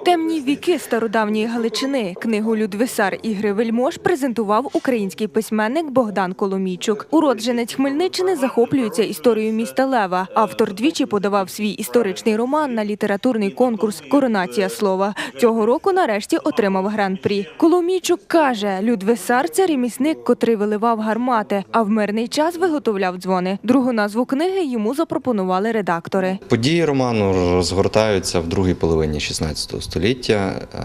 Темні віки стародавньої Галичини. Книгу Людвисар Ігри Вельмож презентував український письменник Богдан Коломійчук. Уродженець Хмельниччини захоплюється історією міста Лева. Автор двічі подавав свій історичний роман на літературний конкурс Коронація слова. Цього року нарешті отримав гран-прі. Коломійчук каже, Людвисар це ремісник, котрий виливав гармати, а в мирний час виготовляв дзвони. Другу назву книги йому запропонували редактори. Події роману розгортаються в другій половині 16 століття е,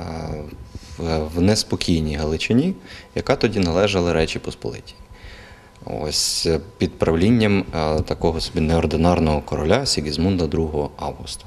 в- неспокійній Галичині, яка тоді належала Речі Посполитій. Ось е, під правлінням е, такого собі неординарного короля Сігізмунда II Августа.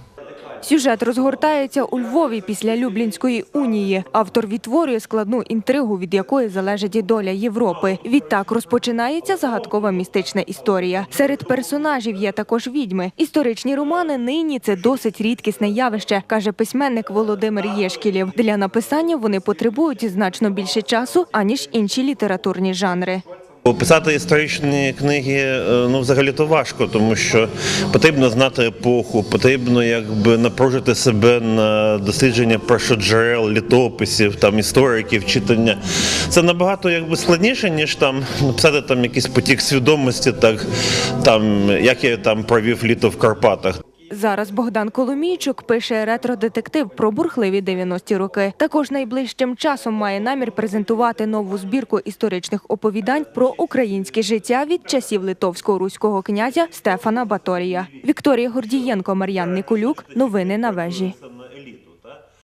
Сюжет розгортається у Львові після Люблінської унії. Автор відтворює складну інтригу, від якої залежить і доля Європи. Відтак розпочинається загадкова містична історія. Серед персонажів є також відьми. Історичні романи нині це досить рідкісне явище, каже письменник Володимир Єшкілєв. Для написання вони потребують значно більше часу аніж інші літературні жанри. Писати історичні книги е, ну взагалі то важко, тому що потрібно знати епоху, потрібно якби напружити себе на дослідження першоджерел, літописів, там істориків, читання. Це набагато якби складніше, ніж там написати там якийсь потік свідомості, так там як я там провів літо в Карпатах. Зараз Богдан Коломійчук пише ретро-детектив про бурхливі 90-ті роки. Також найближчим часом має намір презентувати нову збірку історичних оповідань про українське життя від часів литовського руського князя Стефана Баторія. Вікторія Гордієнко, Мар'ян Николюк. Новини на вежі.